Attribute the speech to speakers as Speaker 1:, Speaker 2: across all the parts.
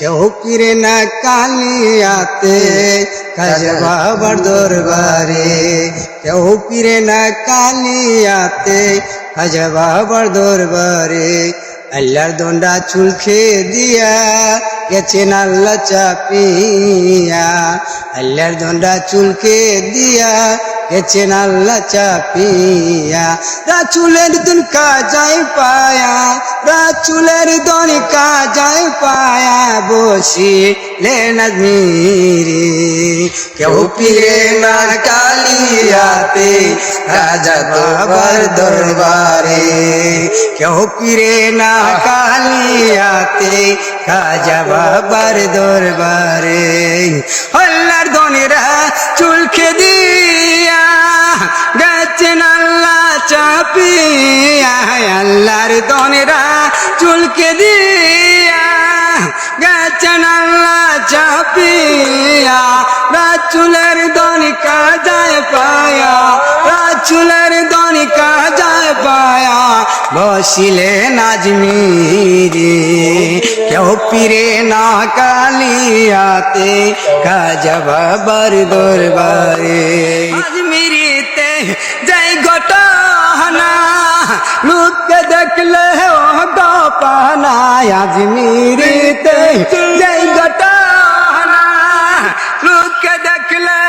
Speaker 1: কেউ কিরে না কালিয়াতে কাজ বাবার দরবারে। কেউ কিরে না কালিয়াতে কাজ বাবার দরবারে। আল্লাহর দণ্ডা চুল খেয়ে দিয়া গেছেন আল্লাহ চাপিয়া। আল্লাহর দণ্ডা চুল খেয়ে দিয়া গেছেন আল্লাহ চাপিয়া। রাচুলের দুন কাজাই পায়া রাচুলের দন কাজাই পায়া বসি লেনাজমিরি কেউ পিরে না কালিয়াতে, রাজা বাবার দরবারে। কেউ পিরে না কালিয়াতে খাজা বাবার দরবারে। হল্লার দনেরা চুলকে দিয়া গেছেন আল্লাহ চাপিয়া। আল্লাহর দনেরা চুলকে দিয়া গেছেন আল্লাহ চাপিয়া রাচুলের দনি কাজায় পায়া রাচুলের দনি কাজায় পায়া বসিলে নাজমিরে কেউ পিরে না কালিয়াতে কাজা বাবার দরবারে আজমিরিতে যাই ঘটনা লোককে দেখলে গপানা আজমিরিতে যাই ঘটনা লোককে দেখলে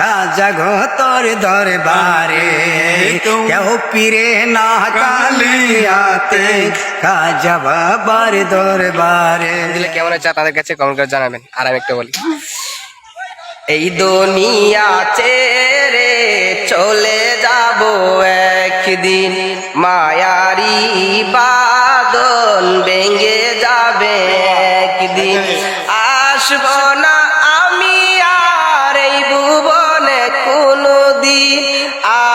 Speaker 1: কাজা ঘতর দরবারে, কেউ পিরে না কালিয়াতে কাজা বাবার দরবারে।
Speaker 2: কেমন হচ্ছে তাদের কাছে? কমেন্ট করে জানাবেন। আর আমি একটা বলি। এই দুনিয়া ছেড়ে চলে যাব একদিন মায়ারি বাদন ভেঙে যাবে একদিন। আসব না আমি আর এই ভুবনে কোনো দিন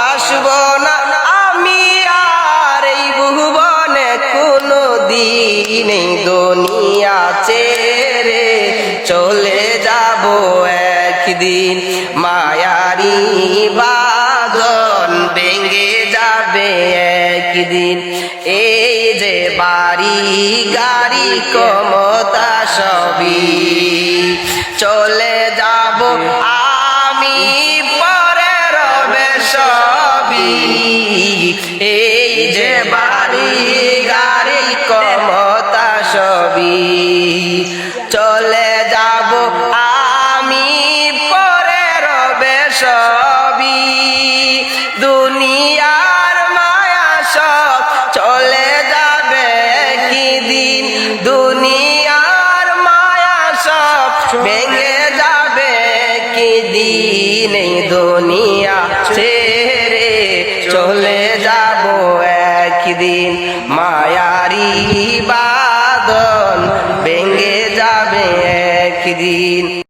Speaker 2: আসব না আমি আর এই ভুবনে কোনো দিন এই দুনিয়া ছেড়ে চলে যাব একদিন। একদিন এই যে বাড়ি গাড়ি কমতা সবই চলে যাব আমি পরে রবে সবই। এই যে বাড়ি গাড়ি কমতা সবই চলে যাব আমি পরে রবে সবই। দুনিয়ার দুনিয়ার মায়া সব ভেঙে যাবে কি দিন? দুনিয়া ছেড়ে চলে যাব একদিন। মায়ারি বাদন ভেঙে যাবে একদিন।